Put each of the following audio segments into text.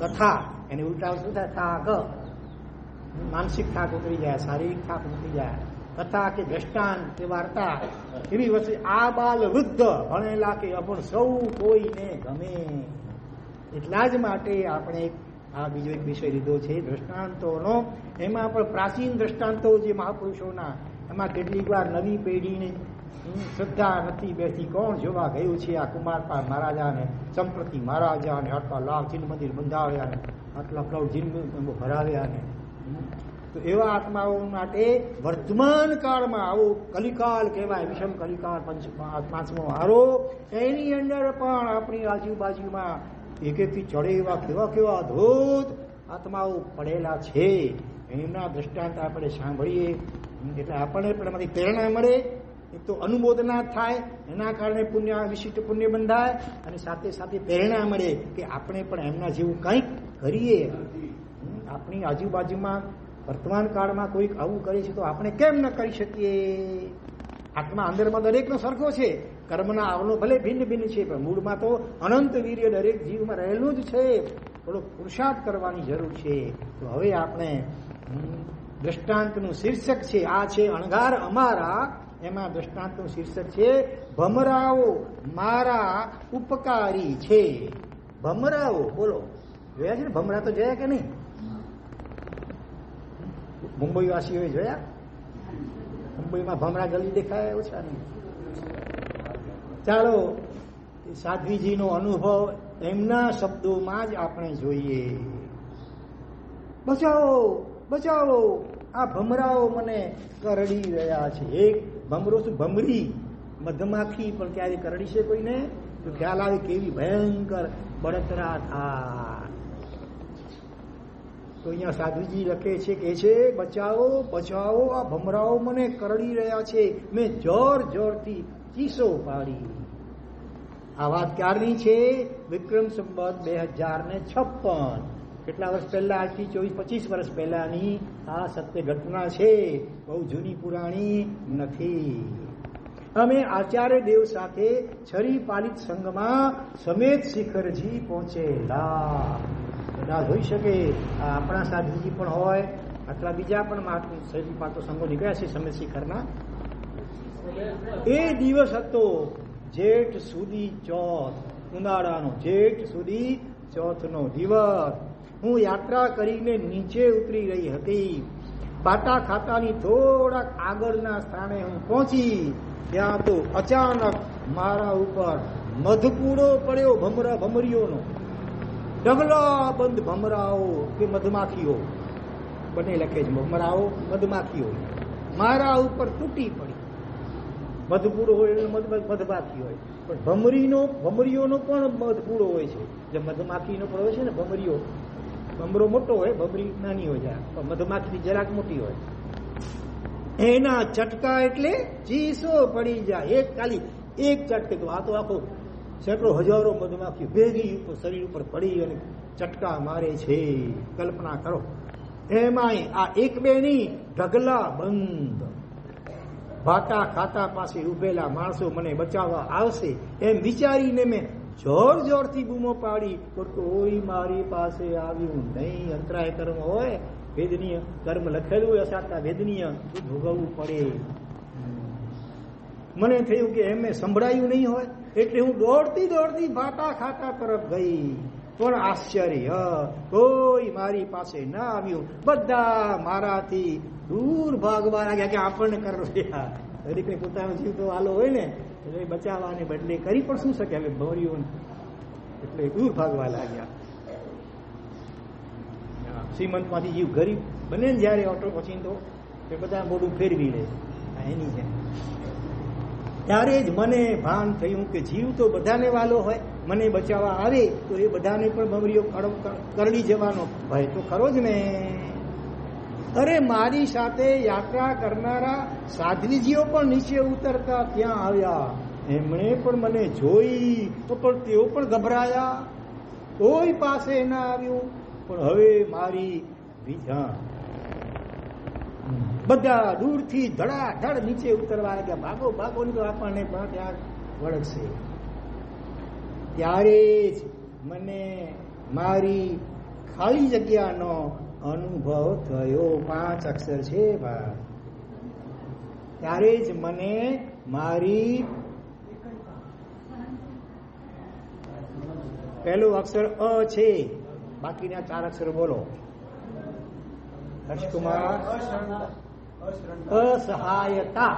કથા, એને ઉલટા શું થાય? થાક. માનસિક થાક ઉતરી જાય, શારીરિક થાક ઉતરી જાય. કથા કે દ્રષ્ટાંત કે વાર્તા, એવી વસ્તુ. આ બાલ વૃદ્ધ ભણેલા કે અભણ સૌ કોઈને ગમે. એટલા જ માટે આપણે આ બીજો એક વિષય લીધો છે, દ્રષ્ટાંતોનો. એમાં પણ પ્રાચીન દ્રષ્ટાંતો જે મહાપુરુષોના, એમાં કેટલીક વાર નવી પેઢીને શ્રદ્ધા નથી બેસી. કોણ જોવા ગયું છે આ કુમારપાલ મહારાજાને? સંપ્રતિ મહારાજાને આટલા લાખ જીન મંદિર બંધાવ્યા ને, આટલા કરોડ જીન ભરાવ્યા ને. તો એવા આત્માઓ માટે વર્તમાન કાળમાં આવો કલિકાલ કહેવાય, વિષમ કલિકાલ પંચ પાંચમો હારો. એની અંદર પણ આપણી આજુબાજુમાં એક ચડે એવા કેવા કેવા અદ્ભુત આત્માઓ પડેલા છે. એમના દ્રષ્ટાંત આપણે સાંભળીએ. એટલે આપણને પણ પ્રેરણા મળે. એક તો અનુમોદના થાય, એના કારણે પુણ્ય વિશિષ્ટ પુણ્ય બંધાય, અને સાથે સાથે પ્રેરણા મળે કે આપણે પણ એમના જેવું કંઈક કરીએ. આપણી આજુબાજુમાં વર્તમાન કાળમાં કોઈક આવું કરે છે તો આપણે કેમ ન કરી શકીએ? આત્મા અંદરમાં દરેકનો સરખો છે. કર્મના આવનો ભલે ભિન્ન ભિન્ન છે, પણ મૂળમાં તો અનંત વીર્ય દરેક જીવમાં રહેલું જ છે. થોડો પુરુષાર્થ કરવાની જરૂર છે. તો હવે આપણે દ્રષ્ટાંતનું શીર્ષક છે, આ છે અણગાર અમારા એમાં દ્રષ્ટાંતનું શીર્ષક છે, ભમરાઓ મારા ઉપકારી છે. ભમરાઓ, બોલો. જોયા છે ને? ભમરા તો જોયા કે નહીં? મુંબઈ વાસીઓએ જોયા? મુંબઈમાં ભમરા જલ્દી દેખાય ઓછા નહીં ચાલો સાધ્વીજીનો અનુભવ એમના શબ્દોમાં જ આપણે જોઈએ. બચાવો બચાવો. આ ભમરાઓ મને કરડી રહ્યા છે. એક ભમરો શું? ભમરી. મધમાખી. પણ ક્યારે કરડી છે કોઈને? તો ખ્યાલ આવે કેવી ભયંકર બળતરા થાય. તો અહીંયા સાધુજી લખે છે કે છે, બચાવો બચાવો આ ભમરાઓ મને કરડી રહ્યા છે. મેં જોર જોરથી ચીસો પાડી. આ વાત ક્યારની છે? વિક્રમ સંબત બે હજાર ને છપ્પન. કેટલા વર્ષ પહેલા? આજથી ચોવીસ, પચીસ વર્ષ પહેલાની આ સત્ય ઘટના છે. બહુ જૂની પુરાણી નથી. અમે આચાર્ય દેવ સાથે છરી પાલિત સંઘમાં સમેત શિખરજી પહોંચેલા. બધા જોઈ શકે આપણા સાધુજી પણ હોય, આટલા બીજા પણ છરી પાતો સંઘો નીકળ્યા છે સમેત શિખરના એ દિવસ હતો જેઠ સુધી ચોથ, ઉનાળાનો જેઠ સુધી ચોથનો દિવસ. હું યાત્રા કરીને નીચે ઉતરી રહી હતી. પાટા ખાતાની થોડાક આગળના સ્થાને હું પહોંચી. ત્યાં તો અચાનક મારા ઉપર મધકૂડો પડ્યો ભમરા ભમરીઓનો. ડગલા બંધ ભમરાઓ કે મધમાખીઓ. બને લખે છે ભમરાઓ, મધમાખીઓ. મારા ઉપર તૂટી પડી. મધપૂડો હોય એટલે મધમાખી હોય. પણ ભમરીનો ભમરીઓનો પણ મધપૂડો હોય છે. જે મધમાખીનો પણ હોય છે ને ભમરીઓ. ભમરો મોટો હોય ભમરી નાની હોય જાય પણ મધમાખી જરાક મોટી હોય. એના ચટકા એટલે ચીસો પડી જાય. એક ખાલી, એક ચટકે તો આ તો આખો સેંકડો હજારો મધમાખી ભેગી ઉપર શરીર ઉપર પડી અને ચટકા મારે છે. કલ્પના કરો. એમાંય આ એક બે ની ઢગલા બંધ. ભાટા ખાતા પાસે ઉભેલા માણસો મને બચાવવા આવશે એમ વિચારીને મેં જોર જોરથી બૂમો પાડી તો કોઈ મારી પાસે આવ્યું નહીં. અંતરાય કર્મ હોય, વેદનીય કર્મ લખેલું હોય અસાતા વેદનીય ભોગવવું પડે. મને થયું કે એમને સંભળાયું નહીં હોય, એટલે હું દોડતી દોડતી ભાટા ખાતા તરફ ગઈ. પણ આશ્ચર્ય કોઈ મારી પાસે ના આવ્યું. બધા મારાથી દૂર ભાગવા લાગ્યા. કે આપણને કરો દરેકને પોતાનો જીવ તો હાલો હોય ને એટલે બચાવવાને બદલે કરી પણ શું શકે? હવે ભવરીઓ એટલે દૂર ભાગવા લાગ્યા. શ્રીમંતમાંથી જીવ ગરીબ બને ને જયારે ઓટો પછી તો એ બધા મોઢું ફેરવી લે. એની છે ત્યારે જ મને ભાન થયું કે જીવ તો બધાને વાલો હોય, મને બચાવવા આવે તો એ બધાને પણ ભમરીઓ કરડી જવાનો ભય તો ખરો જ ને. અરે, મારી સાથે યાત્રા કરનારા સાધ્વીજીઓ પણ નીચે ઉતરતા ત્યાં આવ્યા. એમણે પણ મને જોઈ તો પણ તેઓ પણ ગભરાયા. કોઈ પાસે ના આવ્યું, પણ હવે મારી વિધા બધા દૂરથી ધડાધડ નીચે ઉતરવા લાગ્યા. ભાગો ભાગો તો આપણને પણ ત્યાં વળગશે. ત્યારે જ મને મારી ખાલી જગ્યાનો અનુભવ થયો. પાંચ અક્ષર છે ભાઈ ત્યારે જ મને મારી પહેલું અક્ષર અ છે. બાકીના ચાર અક્ષર બોલો. હર્ષકુમાર. અસહાયતા.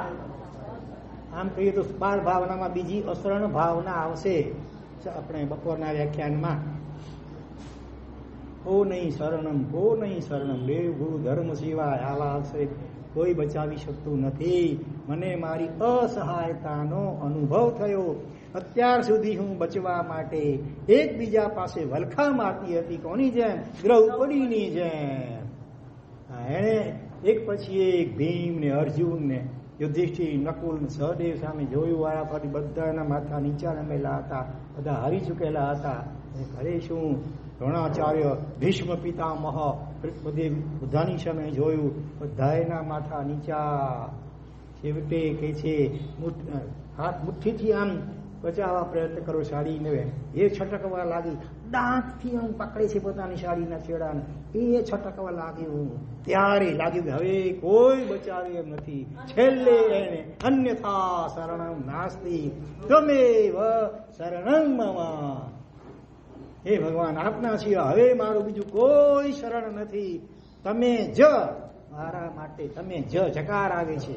આમ કહીએ તો સ્પાર ભાવનામાં બીજી અસરણ ભાવના આવશે. આપણે બપોરના વ્યાખ્યાનમાં કો નહીં શરણમ, કો નહીં શરણમ? દેવ ગુરુ ધર્મ સિવાય આવા આશ્રય કોઈ બચાવી શકતું નથી. મને મારી અસહાયતાનો અનુભવ થયો. અત્યાર સુધી હું બચવા માટે એકબીજા પાસે વલખા મારતી હતી. કોની જેમ? દ્રૌપદીની જેમ. એણે એક પછી એક ભીમ ને અર્જુન ને યુધિષ્ઠિર નકુલ સહદેવ સામે જોયું. વાળા ફરી બધાના માથા નીચા નમેલા હતા. બધા હારી ચૂકેલા હતા. ઘરે શું? દ્રોણાચાર્ય ભીષ્મ પિતામહ બધે બધાની સામે જોયું બધાના માથા નીચા. છેવટે કે છે હાથ મુઠ્ઠીથી આમ બચાવવા પ્રયત્ન કરો સાડીને એ છટકવા લાગી. દાંતથી આમ પકડે છે પોતાની સાડીના છેડાને. એ છટકવા લાગ્યું. ત્યારે લાગ્યું કે હવે કોઈ બચાવે એમ નથી. છેલ્લે એને અન્યથા શરણમ નાસ્તી. તમે શરણમ મમા હે ભગવાન, આપના છીએ હવે મારું બીજું કોઈ શરણ નથી. તમે જ મારા માટે, તમે જ જકાર આવે છે.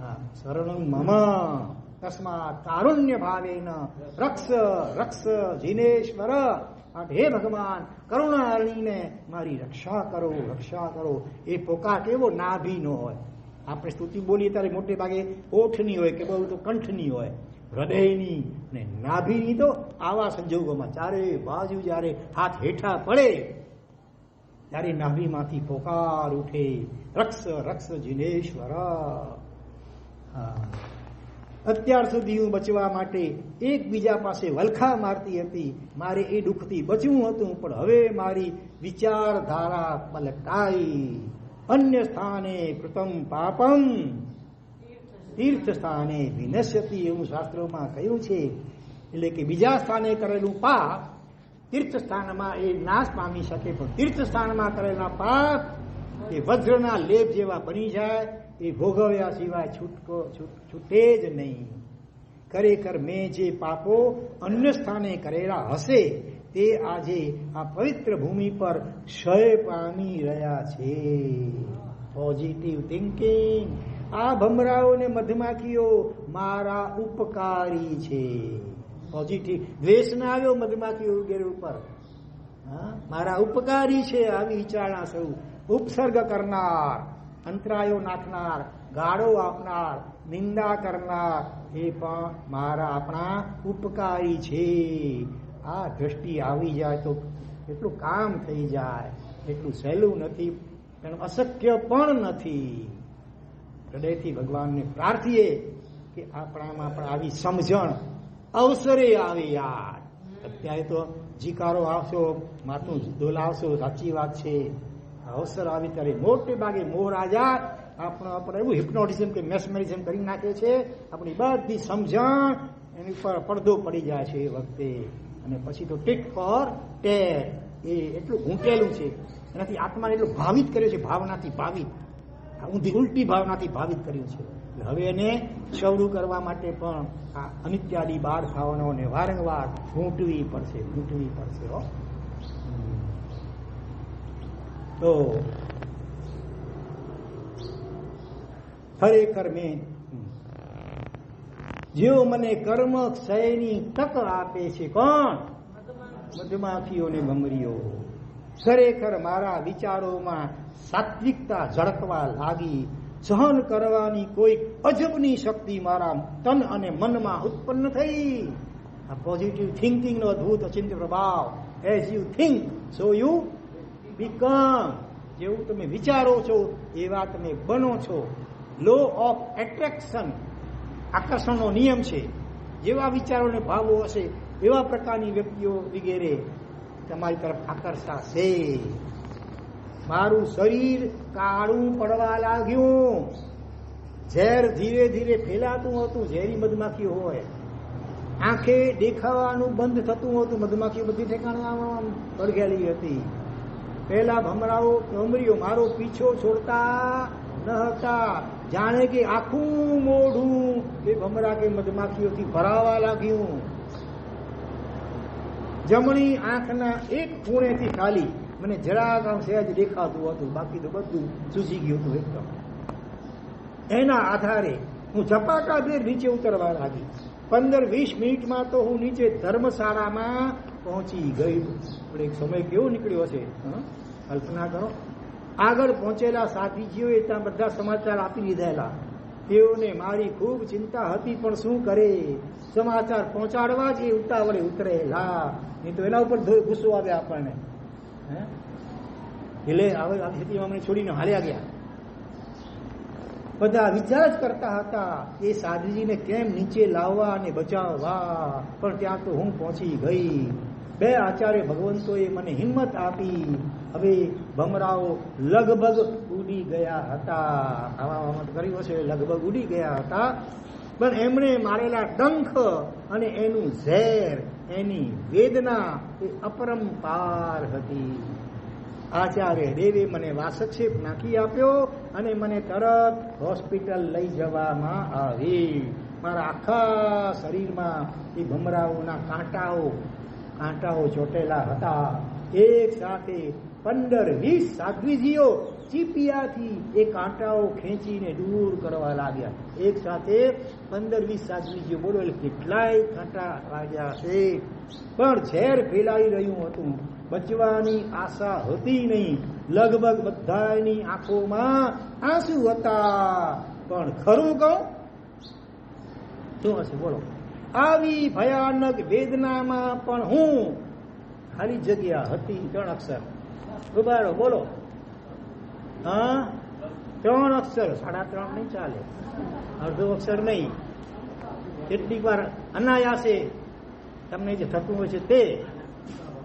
હા, શરણમ મમ. તસ્માત કારુણ્ય ભાવે રક્ષ રક્ષ જીનેશ્વર. હે ભગવાન કરુણાળીને મારી રક્ષા કરો રક્ષા કરો. એ પોકાર કેવો નાભી નો હોય. આપણે સ્તુતિ બોલીએ ત્યારે મોટે ભાગે ઓઠની હોય કે બહુ તો કંઠની હોય. હૃદયની ને નાભીની તો આવા સંજોગોમાં ચારે બાજુ જ્યારે હાથ હેઠા પડે, ત્યારે નાભીમાંથી પોકાર ઉઠે, રક્ષ રક્ષ જીનેશ્વર. અત્યાર સુધી હું બચવા માટે એકબીજા પાસે વલખા મારતી હતી, મારે એ દુઃખથી બચવું હતું, પણ હવે મારી વિચારધારા પલટાઈ. અન્ય સ્થાને કૃતમ પાપમ તીર્થ સ્થાને વિનશ્યતી એવું શાસ્ત્રોમાં કહ્યું છે. એટલે કે બીજા સ્થાને કરેલું પાપ તીર્થ સ્થાનમાં એ નાશ પામી શકે, પણ તીર્થ સ્થાનમાં કરેલા પાપ એ વજ્રના લેપ જેવા બની જાય, એ ભોગવ્યા સિવાય છૂટકો, છૂટે જ નહીં. ખરેખર મેં જે પાપો અન્ય સ્થાને કરેલા હશે, તે આજે આ પવિત્ર ભૂમિ પર ક્ષય પામી રહ્યા છે. પોઝિટિવ થિંકિંગ આ ભમરાઓ ને મધમાખીઓ મારા ઉપકારી છે. પોઝિટિવ દ્વેષ ના આવ્યો મધમાખીઓ વગેરે ઉપર. મારા ઉપકારી છે આવી વિચારણા સૌ. ઉપસર્ગ કરનાર, અંતરાયો નાખનાર, ગાળો આપનાર, નિંદા કરનાર, એ પણ મારા આપણા ઉપકારી છે. આ દ્રષ્ટિ આવી જાય તો એટલું કામ થઈ જાય. એટલું સહેલું નથી. એનું અશક્ય પણ નથી. હૃદયથી ભગવાનને પ્રાર્થીએ કે આપણામાં પણ આવી સમજણ અવસરે આવે યાર. અત્યારે તો જીકારો આવશો, માથું દોલાવશો, સાચી વાત છે. અવસર આવે ત્યારે મોટે ભાગે મોહ રાજા આપણો આપણે એવું હિપ્નોટિઝમ કે મેસમરિઝમ કરી નાખે છે. આપણી બધી સમજણ એની પર પડદો પડી જાય છે એ વખતે. અને પછી તો ટીક ફોર ટેર. એ એટલું ઘૂંટેલું છે. એનાથી આત્માને એટલું ભાવિત કર્યો છે, ભાવનાથી ભાવિત. ઊંધી ઉલટી ભાવનાથી ભાવિત કર્યું છે. હવે એને શરૂ કરવા માટે પણ આ અનિત્યાદી બાર ભાવનાઓને વારંવાર ઘૂંટવી પડશે ઘૂંટવી પડશે હો. તો ખરેખર મેં જેઓ મને કર્મ ક્ષયની તક આપે છે કોણ? મધમાખીઓને ભમરીઓ ખરેખર મારા વિચારોમાં સાત્વિકતા ઝળકવા લાગી. સહન કરવાની કોઈ અજબની શક્તિ મારા તન અને મનમાં ઉત્પન્ન થઈ. આ પોઝિટિવ થિંકિંગનો અદભુત અચિંત્ય પ્રભાવ. As you think so you become જેવું તમે વિચારો છો, એવા તમે બનો છો. લો ઓફ એટ્રેક્શન આકર્ષણનો નિયમ છે. જેવા વિચારોને ભાવો હશે, એવા પ્રકારની વ્યક્તિઓ વગેરે તમારી તરફ આકર્ષાશે. મારું શરીર કાળું પડવા લાગ્યું. ઝેર ધીરે ધીરે ફેલાતું હતું, ઝેરી મધમાખી હોય. આંખે દેખાવાનું બંધ થતું હતું મધમાખી બધી ઠેકાણામાં પડઘેલી હતી. પેલા ભમરાઓ ભમરીઓ મારો પીછો છોડતા ન હતા. જાણે કે આખું મોઢું એ ભમરા કે મધમાખીઓથી ભરાવા લાગ્યું. જમણી આંખના એક ખૂણેથી ખાલી મને જરાક આમ સહેજ દેખાતું હતું, બાકી તો બધું સૂજી ગયું હતું એકદમ. એના આધારે હું ઝપાટાભેર નીચે ઉતરવા લાગી પંદર વીસ મિનિટમાં તો હું નીચે ધર્મશાળામાં પહોંચી ગઈ પણ એક સમય કેવો નીકળ્યો છે? કલ્પના કરો. આગળ પહોંચેલા સાધીજીઓએ ત્યાં બધા સમાચાર આપી લીધેલા તેઓને મારી ખૂબ ચિંતા હતી, પણ શું કરે? સમાચાર પહોંચાડવા જ એ ઉતાવળે ઉતરેલા. નહીં તો એના ઉપર ગુસ્સો આવે આપણને? એટલે હવે સ્થિતિમાં અમને છોડીને હાલ્યા ગયા. બધા વિચાર જ કરતા હતા એ સાધુજીને કેમ નીચે લાવવા અને બચાવવા? પણ ત્યાં તો હું પહોંચી ગઈ. બે આચાર્ય ભગવંતોએ મને હિંમત આપી. હવે ભમરાઓ લગભગ ઉડી ગયા હતા. આવા મત કર્યું હશે, લગભગ ઉડી ગયા હતા. પણ એમણે મારેલા ડંખ અને એનું ઝેર એની વેદના એ અપરંપાર હતી. આચાર્ય દેવે મને વાસક્ષેપ નાખી આપ્યો અને મને તરત હોસ્પિટલ લઈ જવામાં આવી. મારા આખા શરીરમાં એ ભમરાઓના કાંટાઓ કાંટાઓ ચોટેલા હતા. એક સાથે પંદર વીસ સાધ્વીજીઓ ચીપિયાથી એ કાંટાઓ ખેંચીને દૂર કરવા લાગ્યા. એક સાથે પંદર વીસ સાધ્વીજીઓ બોલો એટલે કેટલાય કાંટા લાગ્યા છે પણ ઝેર ફેલાઈ રહ્યું હતું. બચવાની આશા હતી નહીં. લગભગ બધાની આંખોમાં આંસુ હતા. પણ ખરું કહું? શું હશે બોલો, આવી ભયાનક વેદનામાં પણ હું ખાલી જગ્યા હતી ત્રણ અક્ષર. બોલો ત્રણ અક્ષર, સાડા ત્રણ નહીં ચાલે. અડધો અક્ષર નહીં. કેટલીક વાર અનાયાસે તમને જે થતું હોય છે તે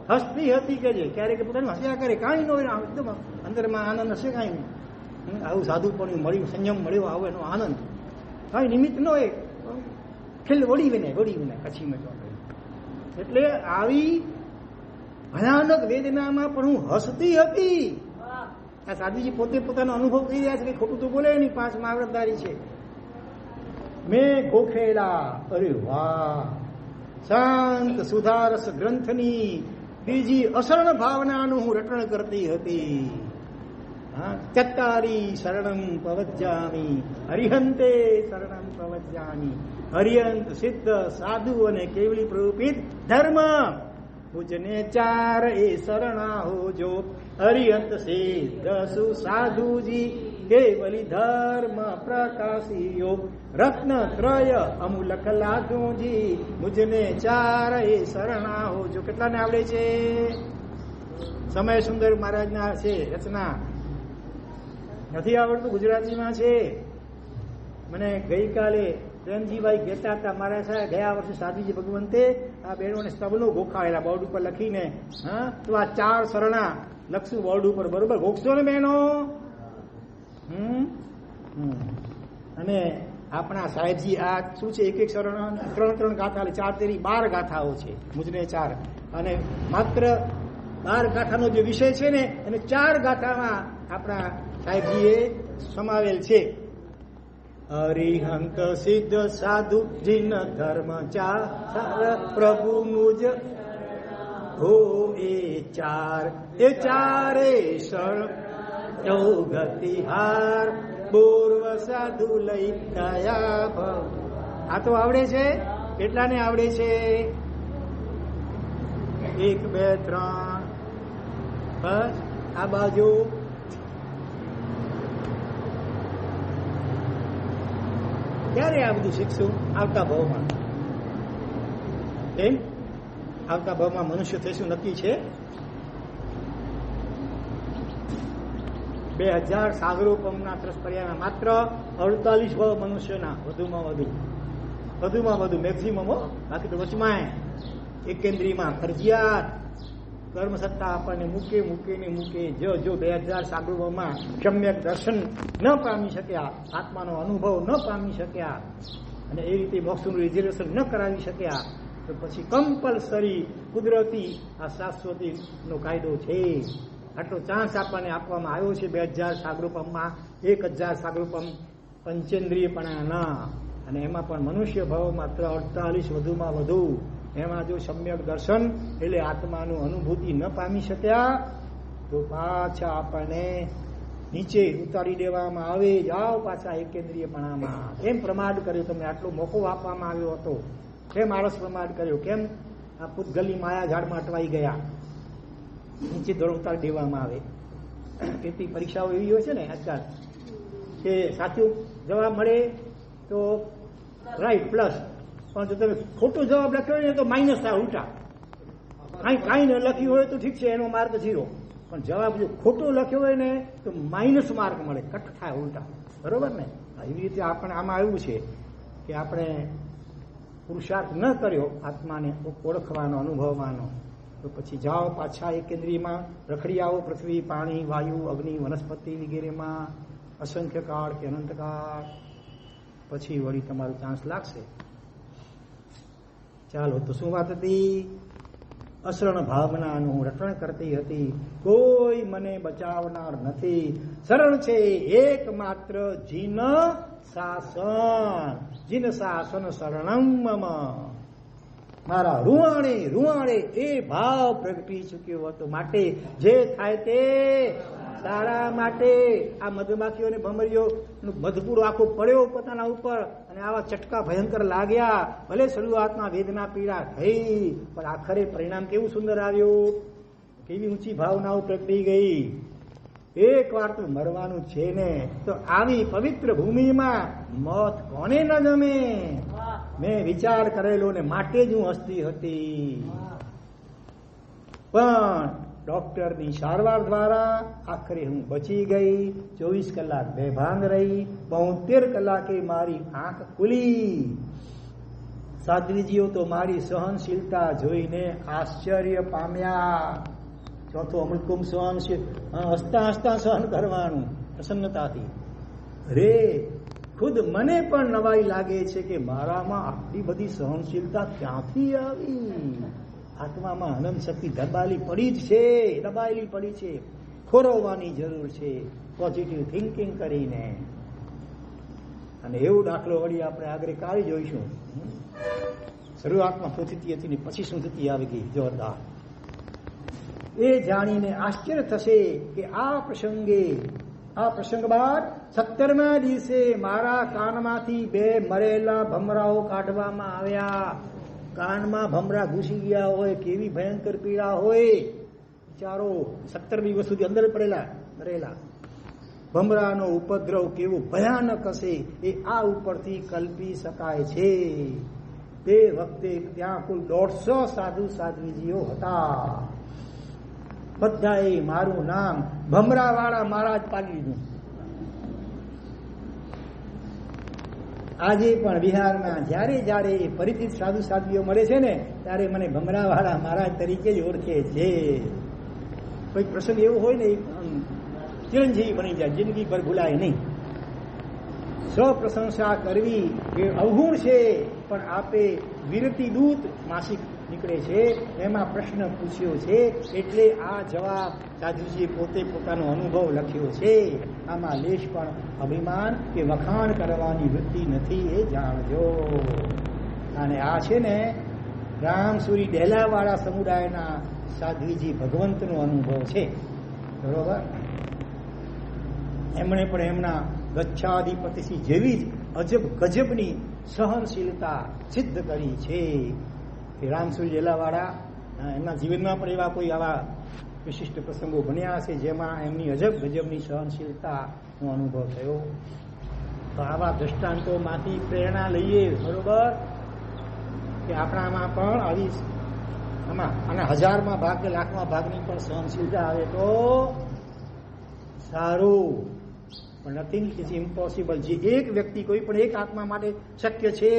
હસતી હતી કે જે? ક્યારેક પોતાની હસ્યા કરે. કાંઈ ન હોય એકદમ અંદરમાં આનંદ હશે કાંઈ નહીં. આવું સાધુ પણ મળ્યું, સંયમ મળ્યો, આવો એનો આનંદ. કાંઈ નિમિત્ત ન હોય. ખેલ વળી વિને વળી વિને કચ્છીમાં મજા. એટલે આવી ભયાનક વેદનામાં પણ હું હસતી હતી. આ સાધુજી પોતે પોતાનો અનુભવ કહી રહ્યા છે કે ખોટું તો બોલે નહીં, પાંચ માવરતદારી છે. મેં ગોખેલા અરે વાહ. શાંત સુધારસ ગ્રંથની બીજી અસરણ ભાવનાનું હું રટણ કરતી હતી. ચત્તારી શરણમ પવજ્જામી, હરિહંતે શરણમ પવજ્જામી. હરિહંત સિદ્ધ સાધુ અને કેવલી પ્રરૂપિત ધર્મ. પૂજને ચાર એ શરણા હોજો હરિહંત સિદ્ધ સુ સાધુજી કેવલી ધર્મ પ્રકાશિયો. રત્ન ત્રય અમુલખ લાધુજી મુજને ચાર એ શરણા હોજો કેટલાને આવડે છે? સમય સુંદર મહારાજના છે રચના. નથી આવડતું ગુજરાતીમાં છે? મને ગઈકાલે પ્રેમજીભાઈ કહેતા હતા, મારા સાહેબ ગયા વર્ષે સાધુજી ભગવંતે આ બહેનોને સ્તબલો ગોખાવેલા બોર્ડ ઉપર લખીને, હા, તો આ ચાર શરણા લખશું બોર્ડ ઉપર, બરોબર? ગોખશો ને બહેનો. અને આપણા સાહેબજી આ શું છે એક એક શરણ? ત્રણ ત્રણ ગાથા ચાર તેરી બાર ગાથાઓ છે, મુજને ચાર. અને માત્ર બાર ગાથાનો જે વિષય છે ને, એને ચાર ગાથામાં આપણા સાહેબજીએ સમાવેલ છે. હરિહંત સિદ્ધ સાધુ જીન ધર્મ ચાર પ્રભુ મુજ. હો, એ ચાર, એ ચારે શરણ. ગતિહાર પૂર્વ સાધુ લઈ ગયા આ તો આવડે છે? કેટલાને આવડે છે? એક, બે, ત્રણ. બસ, આ બાજુ. ક્યારે આ બધું શીખશું આવતા ભાવમાં. એમ? આવતા ભાવમાં મનુષ્ય થઈશું નક્કી છે? બે હજાર સાગરોપમના ત્રસ્પર્યાના માત્ર અડતાલીસ ભાવ મનુષ્યના, વધુમાં વધુ. વધુમાં વધુ મેક્સિમમ બાકી તો વચમાં એકેન્દ્રીમાં ફરજિયાત. કર્મસત્તા આપણને મૂકે મૂકીને મૂકે. જો જો બે હજાર સાગરોમાં સમ્યક દર્શન ન પામી શક્યા, આત્માનો અનુભવ ન પામી શક્યા, અને એ રીતે મોક્ષનું રિઝર્વેશન ન કરાવી શક્યા, તો પછી કમ્પલસરી કુદરતી આ શાશ્વતીનો કાયદો છે. આટલો ચાન્સ આપણને આપવામાં આવ્યો છે બે હજાર સાગરોપમમાં એક હજાર સાગરોપમ પંચેન્દ્રિયપણાના. અને એમાં પણ મનુષ્ય ભાવ માત્ર અડતાલીસ વધુમાં વધુ. એમાં જો સમ્યક દર્શન એટલે આત્માનું અનુભૂતિ ન પામી શક્યા, તો પાછા આપણને નીચે ઉતારી દેવામાં આવે, જાઓ પાછા એકેન્દ્રિયપણામાં. કેમ પ્રમાદ કર્યો તમને આટલો મોકો આપવામાં આવ્યો હતો. કેમ આળસ પ્રમાદ કર્યો? કેમ આ પૂતગલની માયા ઝાડમાં અટવાઈ ગયા? નીચે ધોરણ ઉતારી દેવામાં આવે. કેટલી પરીક્ષાઓ એવી હોય છે ને આજકાલ કે સાચું જવાબ મળે તો રાઈટ પ્લસ પણ જો તમે ખોટો જવાબ લખ્યો હોય ને તો માઇનસ થાય ઉલટા. કાંઈ કાંઈ ન લખ્યું હોય તો ઠીક છે, એનો માર્ક ઝીરો પણ જવાબ જો ખોટો લખ્યો હોય ને તો માઇનસ માર્ક મળે, કટ થાય ઉલટા. બરોબર ને? એવી રીતે આપણે આમાં આવ્યું છે કે આપણે પુરુષાર્થ ન કર્યો, આત્માને ઓળખવાનો, અનુભવવાનો. તો પછી જાઓ પાછા એક કેન્દ્રીયમાં રખડી આવો પૃથ્વી, પાણી, વાયુ, અગ્નિ, વનસ્પતિ વગેરેમાં, અસંખ્ય કાળ કે અનંતકાળ પછી વળી તમારું ચાન્સ લાગશે. ચાલો તો શું વાત હતી? અસરણ ભાવનાનું રટણ કરતી હતી. કોઈ મને બચાવનાર નથી. સરળ છે એકમાત્ર જીન શાસન. જીન શાસન શરણમ મારા રૂવાણે રૂવાણે એ ભાવ પ્રગટી ચૂક્યો હતો. માટે જે થાય તે સારા માટે આ મધમાખીઓને ભમરીઓ મધપૂરો આખો પડ્યો પોતાના ઉપર અને આવા ચટકા ભયંકર લાગ્યા. ભલે શરૂઆતમાં વેદના પીડા થઈ પણ આખરે પરિણામ કેવું સુંદર આવ્યું? કેવી ઊંચી ભાવનાઓ પ્રગટી ગઈ? એક વાર તો મરવાનું છે ને તો આવી પવિત્ર ભૂમિમાં મોત કોને ન ગમે? મેં વિચાર કરેલો ને માટે જ હું હસતી હતી. પણ ડોક્ટરની સારવાર દ્વારા આખરે હું બચી ગઈ, ચોવીસ કલાક બેભાન રહી, બોતેર કલાકે મારી આંખ ખુલી. સાધ્વીજીઓ તો મારી સહનશીલતા જોઈને આશ્ચર્ય પામ્યા. ચોથો અમૃતકુંભ સહનશીલ હસતા હસતા સહન કરવાનું પ્રસન્નતાથી. રે, ખુદ મને પણ નવાઈ લાગે છે કે મારામાં આટલી બધી સહનશીલતા ક્યાંથી આવી? આત્મામાં અનંત શક્તિ દબાયેલી પડી જ છે, દબાયેલી પડી છે. ખોરવવાની જરૂર છે. પોઝિટિવ થિંકિંગ કરીને. અને એવું દાખલો વળી આપણે આગળ કાઢી જોઈશું. શરૂઆતમાં સ્થિતિ હતી ને પછી શું સ્થિતિ આવી ગઈ, જોરદાર. એ જાણીને આશ્ચર્ય થશે કે આ પ્રસંગે, આ પ્રસંગ બાદ સત્તરમા દિવસે મારા કાનમાંથી બે મરેલા ભમરાઓ કાઢવામાં આવ્યા. કાનમાં ભમરા ઘૂસી ગયા હોય, કેવી ભયંકર પીડા હોય? વિચારો, સત્તર દિવસ સુધી અંદર પડેલા, રહેલા. ભમરાનો ઉપદ્રવ કેવો ભયાનક હશે, એ આ ઉપરથી કલ્પી શકાય છે. તે વખતે ત્યાં કુલ દોઢસો સાધુ સાધ્વીજીઓ હતા. બધાએ મારું નામ ભમરાવાળા મહારાજ પાડી દીધું આજે પણ બિહારમાં જ્યારે જ્યારે પરિચિત સાધુ સાધ્વીઓ મળે છે ને, ત્યારે મને ભમરાવાળા મહારાજ તરીકે જ ઓળખે છે. કોઈ પ્રસંગ એવો હોય ને ચિરંજીવી બની જાય જિંદગી પર ભૂલાય નહીં. સ્વ પ્રશંસા કરવી એ અવગુણ છે, પણ આપે વિરતી દૂત માસિક નીકળે છે, એમાં પ્રશ્ન પૂછ્યો છે, એટલે આ જવાબ સાધુજીએ પોતે પોતાનો અનુભવ લખ્યો છે. આમાં લેશ પણ અભિમાન કે વખાણ કરવાની વૃત્તિ નથી એ જાણજો. અને આ છે ને, રામસુરી ડેલાવાળા સમુદાયના સાધ્વીજી ભગવંતનો અનુભવ છે. બરોબર? એમણે પણ એમના ગચ્છાધિપતિથી જેવી જ અજબ ગજબની સહનશીલતા સિદ્ધ કરી છે. રામસુર જેલાવાળા એમના જીવનમાં પણ એવા કોઈ આવા વિશિષ્ટ પ્રસંગો બન્યા હશે જેમાં એમની અજબ ગજબની સહનશીલતાનો અનુભવ થયો. તો આવા દ્રષ્ટાંતોમાંથી પ્રેરણા લઈએ, બરોબર? કે આપણામાં પણ આવી આમાં અને હજારમાં ભાગ કે લાખમાં ભાગની પણ સહનશીલતા આવે તો સારું. પણ નથિંગ ઇઝ ઇમ્પોસિબલ જે એક વ્યક્તિ કોઈ પણ એક આત્મા માટે શક્ય છે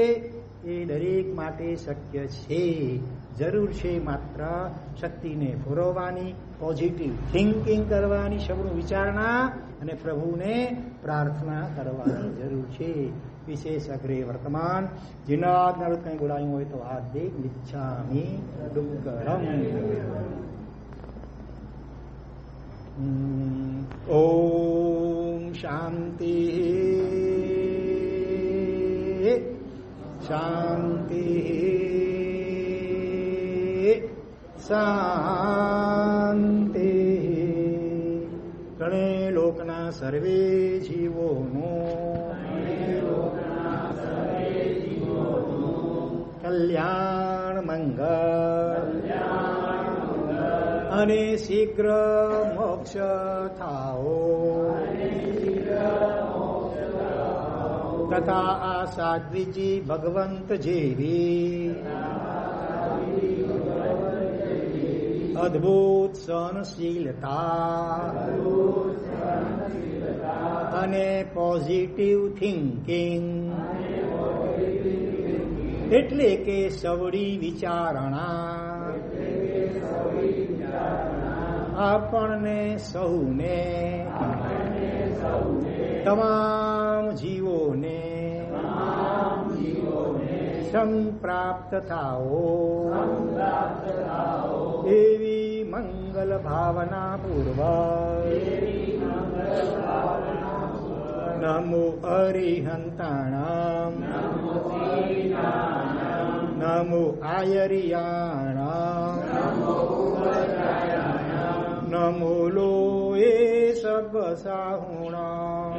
એ દરેક માટે શક્ય છે. જરૂર છે માત્ર શક્તિને ફોરવવાની પોઝિટિવ થિંકિંગ કરવાની સબનું વિચારણા અને પ્રભુને પ્રાર્થના કરવાની જરૂર છે. વિશેષ અગ્રે વર્તમાન જીનાદ નળ કંઈ બોલાયું હોય તો આ દેખ મિચ્છામી ડુંગરમ ઓમ શાંતિ. શાંતિ શાંતિ ગણે લોકના સર્વે જીવોનો કલ્યાણ મંગળ અને શીઘ્ર મોક્ષ થાઓ તથા આ સાધ્વીજી ભગવંત જેવી અદ્ભુત સહનશીલતા અને પોઝિટિવ થિંકિંગ એટલે કે સવડી વિચારણા। આપણને સૌને તમામ જીવોને સંપ્રાપ્ત થાઓ એવી મંગલ ભાવના પૂર્વક નમો અરિહંતાણામ નમો આયરિયાણામ નમો લો સબ સાહુણા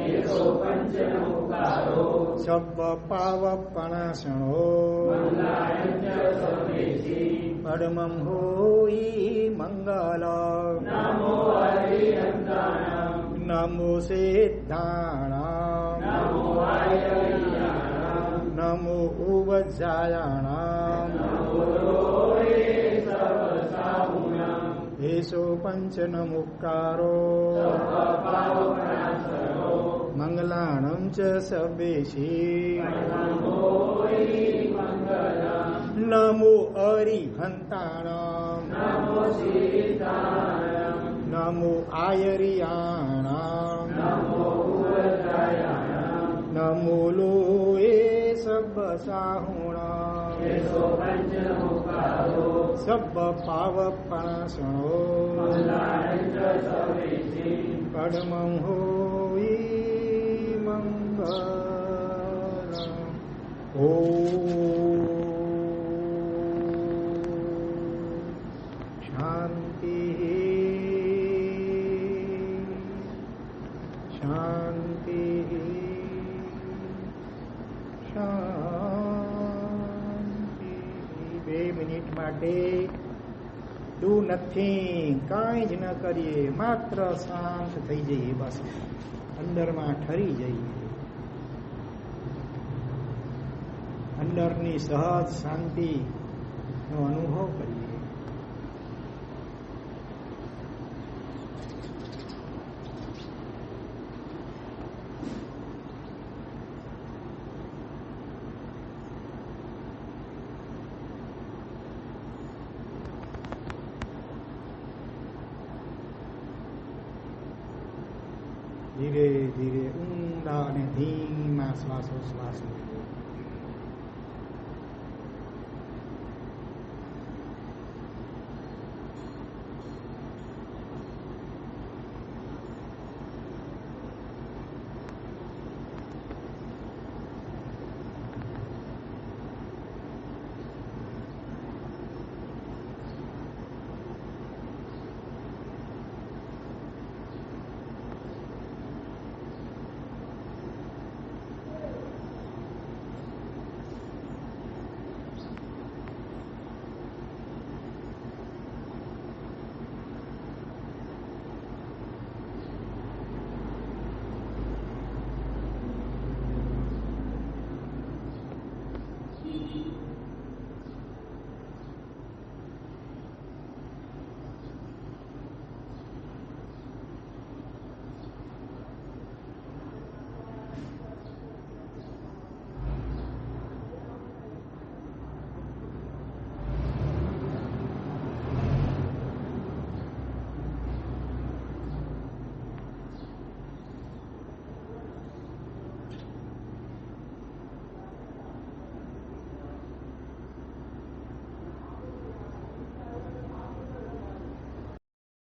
સબ પાવપણાસણો પરમં હોઈ મંગલ નમો સિદ્ધાણા નમો ઉવજાયાણામ એસો પંચન મુક્કારો च ચ સબેશી નમો नमो નમો नमो લો એ સબ પાવ પાવપણાસણો કડમં હોઈ મંગલ ઓ ડુ નથિંગ કાંઈ જ ન કરીએ, માત્ર શાંત થઈ જઈએ, બસ. અંદરમાં ઠરી જઈએ. અંદરની સહજ શાંતિ નો અનુભવ કરીએ. ધીરે ધીરે ઊંડા અને ધીમા શ્વાસો લો.